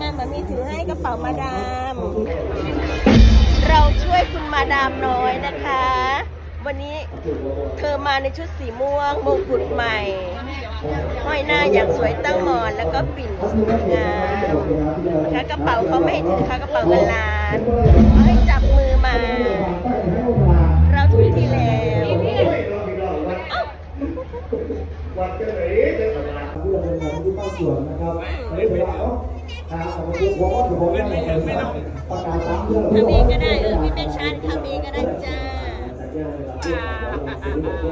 มาบะมีถือให้กระเป๋ามาดาม เราช่วยคุณมาดามน้อยนะคะ วันนี้เธอมาในชุดสีม่วงมงกุฎใหม่ ห้อยหน้าอย่างสวยตั้งมอนแล้วก็ปิ่นสวยงามนะคะกระเป๋าเขาไม่ให้ถือค่ะกระเป๋าเงินล้านเขาให้จับมือมา เราถูกที่แล้ววันเจอไหนเจอกันมาเพื่อเป็นของที่ตั้งส่วนนะครับเฮ้ยไปแล้วอ่าเอาไป หัวว่าหัวว่าไม่เห็นไม่ต้องประกาศตามเรื่องทำเองก็ได้เออพี่แม่ชาติทำเองก็ได้จ้า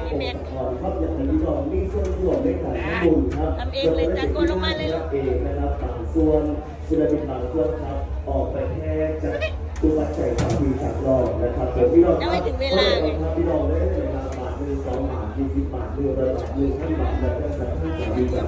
พี่แม็กครับอย่างนี้ก็มีส่วนร่วมในการทำบุญครับทำเองเลยจ้ะโกนลงมาเลยลูกเองนะครับบางส่วนศิลปินบางส่วนครับ ออกไปแค่จากตัวปัจจัยความดีจากรองนะครับส่วนพี่น้องยังไม่ถึงเวลาไงครับพี่น้องเลยนะครับบาทหนึ่งสองบาทยี่สิบบาทหนึ่งร้อยบาทหนึ่งพันบาทแล้วก็สามพันสามสิบบาท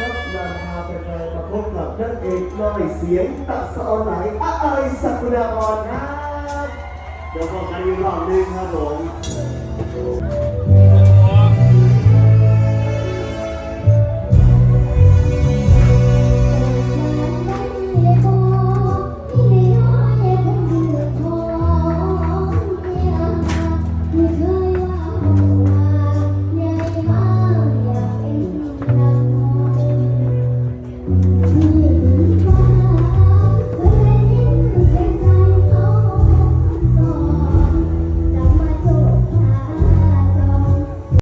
พบกับนักเอกน้อยเสียงตะสอนไหนอะไรสักุดาออนครับเดี๋ยวพบกันอีกรอบนึงครับผม